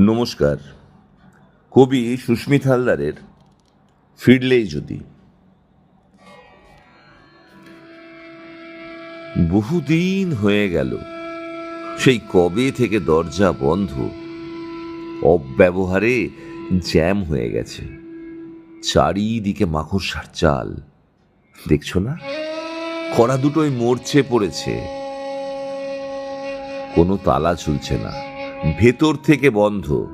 নমস্কার। কবি সুস্মিত হালদারের ফিরলেই যদি। বহুদিন হয়ে গেল, সেই কবে থেকে দরজা বন্ধ, অব্যবহারে জ্যাম হয়ে গেছে। চারিদিকে মাকড়সার চাল দেখছ না? কড়া দুটোই মরছে পড়েছে, কোনো তালা ঝুলছে না। ভেতর থেকে বন্ধ।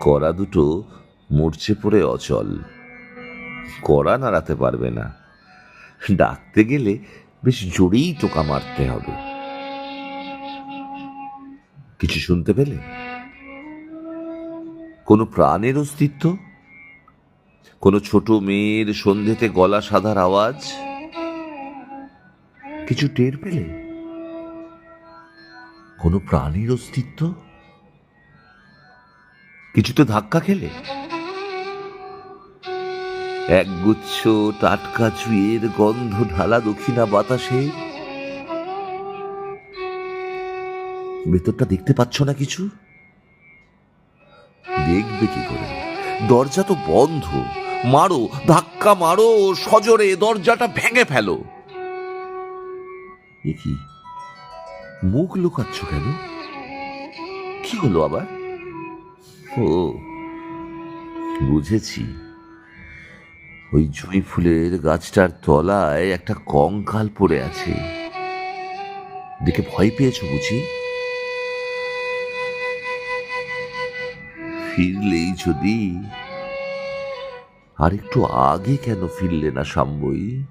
কড়া দুটো মরচে পড়ে অচল। কড়া নাড়াতে পারবে না। ডাকতে গেলে বেশ জোরেই টোকা মারতে হবে। কিছু শুনতে পেলে? কোনো প্রাণের অস্তিত্ব? কোনো ছোট মেয়ের সন্ধ্যেতে গলা সাধার আওয়াজ? কিছু টের পেলে? কোনো প্রাণীর অস্তিত্ব? কিছু তো ধাক্কা খেলে। একগুচ্ছ টাটকা চুয়ের গন্ধ ঢালা দক্ষিণা বাতাসে। ভেতরটা দেখতে পাচ্ছ না কিছু? দেখবে কি করে? দরজা তো বন্ধ। মারো, ধাক্কা মারো, সজোরে দরজাটা ভেঙে ফেলো। কি? মুখ লুকাচ্ছ কেন? কি হলো আবার? ও, বুঝেছি। ওই জুঁই ফুলের গাছটার তলায় একটা কঙ্কাল পড়ে আছে। দেখে ভয় পেয়েছ বুঝি? ফিরলেই যদি, আর একটু আগে কেন ফিরলে না সাম্বই